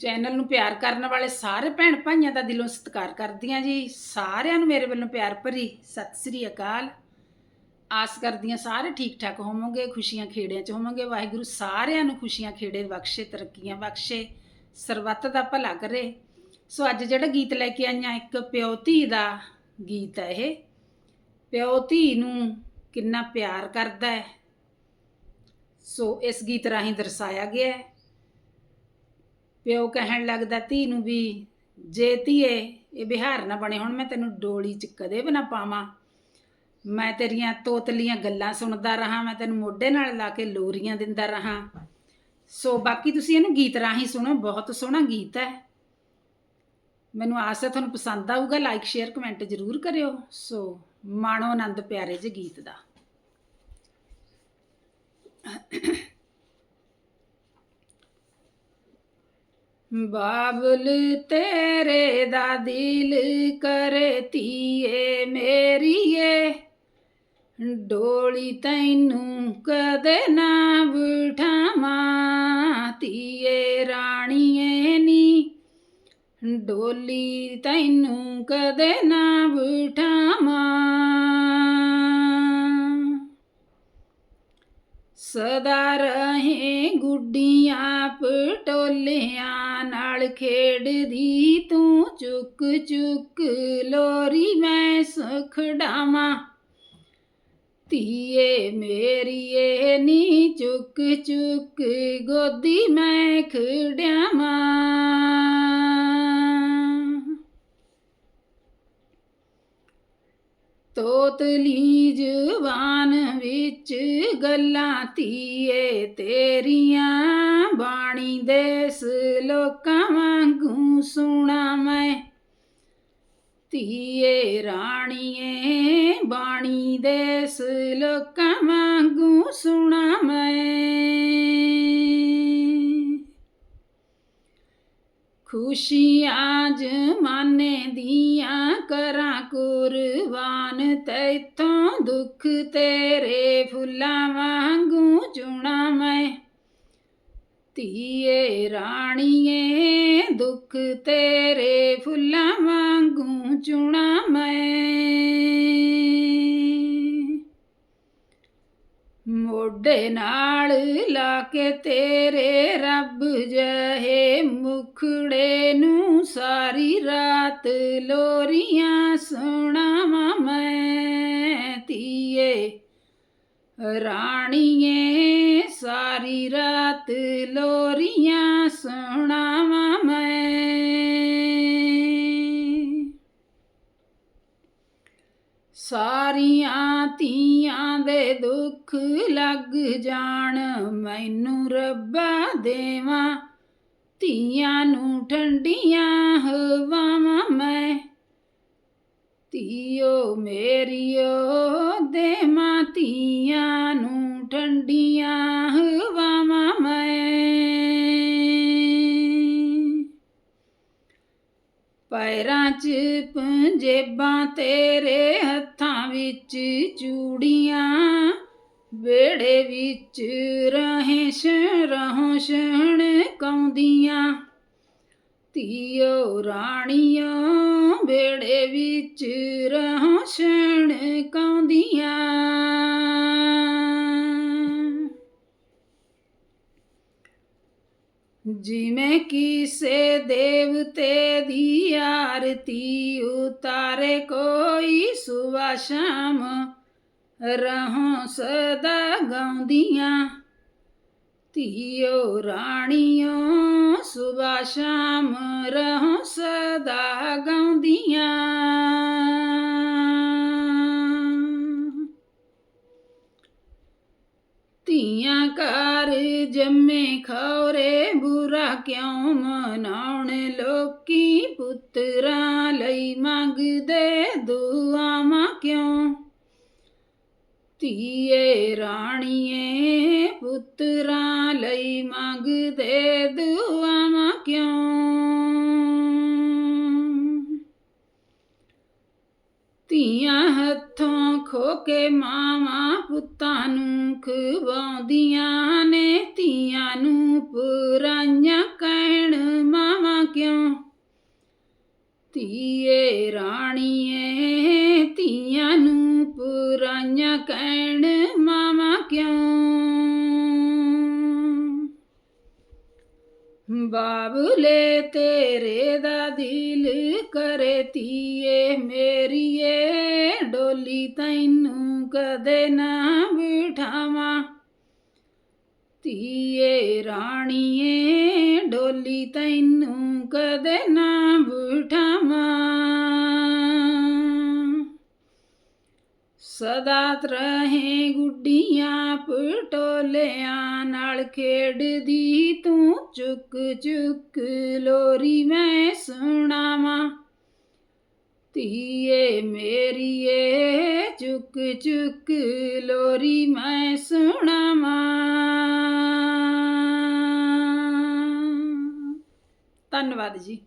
Channel ਨੂੰ ਪਿਆਰ ਕਰਨ ਵਾਲੇ ਸਾਰੇ ਭੈਣ ਭਾਈਆਂ ਦਾ ਦਿਲੋਂ ਸਤਿਕਾਰ ਕਰਦੀਆਂ ਜੀ। ਸਾਰਿਆਂ ਨੂੰ ਮੇਰੇ ਵੱਲੋਂ ਪਿਆਰ ਭਰੀ ਸਤਿ ਸ੍ਰੀ ਅਕਾਲ। ਆਸ ਕਰਦੀਆਂ ਸਾਰੇ ਠੀਕ ਠਾਕ ਹੋਵੋਗੇ, ਖੁਸ਼ੀਆਂ ਖੇੜਿਆਂ 'ਚ ਹੋਵੋਗੇ। ਵਾਹਿਗੁਰੂ ਸਾਰਿਆਂ ਨੂੰ ਖੁਸ਼ੀਆਂ ਖੇੜੇ ਬਖਸ਼ੇ, ਤਰੱਕੀਆਂ ਬਖਸ਼ੇ, ਸਰਬੱਤ ਦਾ ਭਲਾ ਕਰੇ। ਸੋ ਅੱਜ ਜਿਹੜਾ ਗੀਤ ਲੈ ਕੇ ਆਈਆਂ, ਇੱਕ ਪਿਓ ਧੀ ਦਾ ਗੀਤ ਹੈ ਇਹ। ਪਿਓ ਧੀ ਨੂੰ ਕਿੰਨਾ ਪਿਆਰ ਕਰਦਾ ਹੈ। ਸੋ ਇਸ ਗੀਤ ਰਾਹੀਂ ਦਰਸਾਇਆ ਗਿਆ ਹੈ ਪਿਓ ਕਹਿਣ ਲੱਗਦਾ, ਧੀ ਨੂੰ ਵੀ, ਜੇ ਧੀਏ ਇਹ ਬਿਹਾਰ ਨਾ ਬਣੇ, ਹੁਣ ਮੈਂ ਤੈਨੂੰ ਡੋਲੀ 'ਚ ਕਦੇ ਵੀ ਨਾ ਪਾਵਾਂ। ਮੈਂ ਤੇਰੀਆਂ ਤੋਤਲੀਆਂ ਗੱਲਾਂ ਸੁਣਦਾ ਰਹਾ, ਮੈਂ ਤੈਨੂੰ ਮੋਢੇ ਨਾਲ ਲਾ ਕੇ ਲੋਰੀਆਂ ਦਿੰਦਾ ਰਹਾ। ਸੋ ਬਾਕੀ ਤੁਸੀਂ ਇਹਨੂੰ ਗੀਤ ਰਾਹੀਂ ਸੁਣੋ, ਬਹੁਤ ਸੋਹਣਾ ਗੀਤ ਹੈ। ਮੈਨੂੰ ਆਸ ਹੈ ਤੁਹਾਨੂੰ ਪਸੰਦ ਆਊਗਾ ਲਾਈਕ ਸ਼ੇਅਰ ਕਮੈਂਟ ਜ਼ਰੂਰ ਕਰਿਓ। ਸੋ ਮਾਣੋ ਆਨੰਦ ਪਿਆਰੇ ਜਿਹੇ ਗੀਤ ਦਾ। ਬਾਬਲ ਤੇਰੇ ਦਾ ਦਿਲ ਕਰੇ ਧੀਏ ਮੇਰੀਏ। ਡੋਲੀ ਤੈਨੂੰ ਕਦੇ ਨਾ ਬਿਠਾਵਾਂ, ਧੀਏ ਰਾਣੀਏ ਨੀ। ਡੋਲੀ ਤੈਨੂੰ ਕਦੇ ਨਾ ਬਿਠਾਵਾਂ। ਸਦਾ ਰਹੇ ਗੁੱਡੀਆਂ ਪਟੋਲਿਆਂ ਨਾਲ ਖੇਡਦੀ, ਤੂੰ ਚੁੱਕ ਚੁੱਕ ਲੋਰੀ ਮੈਂ ਸੁਖ ਡਾਵਾਂ। ਧੀਏ ਮੇਰੀਏ ਨੀ ਚੁੱਕ ਚੁੱਕ ਗੋਦੀ ਮੈਂ ਖੜਿਆਵਾਂ ਤੋਤਲੀ ਜਵਾਨ ਵਿੱਚ ਗੱਲਾਂ ਧੀਏ ਤੇਰੀਆਂ ਬਾਣੀ ਦੇਸ ਲੋਕਾਂ ਵਾਂਗੂ ਸੁਣਾ ਮੈਂ। ਧੀਏ ਰਾਣੀਏ, ਬਾਣੀ ਦੇਸ ਲੋਕਾਂ ਵਾਂਗੂ ਸੁਣਾ ਮੈਂ। ਖੁਸ਼ੀਆਂ ਜਮਾਨੇ ਦੀਆਂ ਕਰਾਂ ਕੁਰਬਾਨ ਤੈਥੋਂ ਦੁੱਖ ਤੇਰੇ ਫੁੱਲਾਂ ਵਾਂਗੂ ਚੁਣਾ ਮੈਂ। ਧੀਏ ਰਾਣੀਏ, ਦੁੱਖ ਤੇਰੇ ਫੁੱਲਾਂ ਵਾਂਗੂ ਚੁਣਾ ਮੈਂ। ਮੋਢੇ ਨਾਲ ਲਾ ਕੇ ਤੇਰੇ ਰੱਬ ਜਹੇ ਮੁਖੜੇ ਨੂੰ ਸਾਰੀ ਰਾਤ ਲੋਰੀਆਂ ਸੁਣਾਵਾਂ ਮੈਂ ਧੀਏ। ਰਾਣੀਏ, ਸਾਰੀ ਰਾਤ ਲੋਰੀਆਂ ਸੁਣਾਵਾਂ ਸਾਰੀਆਂ ਧੀਆਂ ਦੇ ਦੁੱਖ ਲੱਗ ਜਾਣ, ਮੈਨੂੰ ਰੱਬਾ ਦੇਵਾਂ। ਧੀਆਂ ਨੂੰ ਠੰਡੀਆਂ ਹਵਾਵਾਂ ਮੈਂ। ਧੀਓ ਮੇਰੀਓ ਦੇਵਾਂ ਧੀਆਂ ਨੂੰ ਠੰਡੀਆਂ ਪੰਜੇਬਾਂ ਤੇਰੇ ਹੱਥਾਂ ਵਿੱਚ, ਚੂੜੀਆਂ ਵੇੜੇ ਵਿੱਚ ਰਹੇ ਸ਼ਰਹੋਂ ਸ਼ਣ ਕੌਂਦੀਆਂ ਧੀਓ ਰਾਣੀਆਂ ਵੇੜੇ ਵਿੱਚ ਰਹੋਂ ਸ਼ਣ ਕੌਂਦੀਆਂ ਜਿਵੇਂ ਕਿਸੇ ਦੇਵਤੇ ਦੀ ਆਰਤੀ ਉਤਾਰੇ ਕੋਈ ਸੁਬਾ ਸ਼ਾਮ, ਰਹੋਂ ਸਦਾ ਗਾਉਂਦੀਆਂ। ਧੀਓ ਰਾਣੀਓ, ਸੁਬਾ ਸ਼ਾਮ, ਰਹੋਂ ਸਦਾ ਗਾਉਂਦੀਆਂ। ਧੀਆਂ ਘਰ ਜੰਮੇ ਖੌਰੇ ਬੁਰਾ ਕਿਉਂ ਮਨਾਉਣ? ਲੋਕੀ ਪੁੱਤਰਾਂ ਲਈ ਮੰਗਦੇ ਦੁਆਵਾਂ ਕਿਉਂ? ਧੀਏ ਰਾਣੀਏ, ਪੁੱਤਰਾਂ ਲਈ ਮੰਗਦੇ ਦੁਆਵਾਂ ਕਿਉਂ? ਧੀਆਂ ਹੱਥੋਂ ਖੋ ਕੇ ਮਾਵਾਂ ਪੁੱਤਾਂ ਨੂੰ ਮੁਖ ਵਾਉਂਦੀਆਂ ਨੇ, ਧੀਆਂ ਨੂੰ ਪੁਰਾਈਆਂ ਕਹਿਣ, ਮਾਵਾ ਕਿਉਂ? ਧੀਏ ਰਾਣੀਏ, ਧੀਆਂ ਨੂੰ ਪੁਰਾਈਆਂ ਕਹਿਣ, ਮਾਵਾ ਕਿਉਂ? ਬਾਬਲੇ ਤੇਰੇ ਦਾ ਦਿਲ ਕਰੇ, ਧੀਏ ਮੇਰੀਏ। ਡੋਲੀ ਤੈਨੂੰ ਕਦੇ ਨਾ ਬਿਠਾਵਾਂ। ਧੀਏ ਰਾਣੀਏ, ਡੋਲੀ ਤੈਨੂੰ ਕਦੇ ਨਾ ਬਿਠਾਵਾਂ। ਸਦਾ ਰਹੇ ਗੁੱਡੀਆਂ ਪਟੋਲਿਆਂ ਨਾਲ ਖੇਡਦੀ, ਤੂੰ ਚੁੱਕ ਚੁੱਕ ਲੋਰੀ ਮੈਂ ਸੁਣਾਵਾਂ। ਧੀਏ ਮੇਰੀਏ ਚੁੱਕ ਚੁੱਕ ਲੋਰੀ ਮੈਂ ਸੁਣਾਵਾਂ। ਧੰਨਵਾਦ ਜੀ।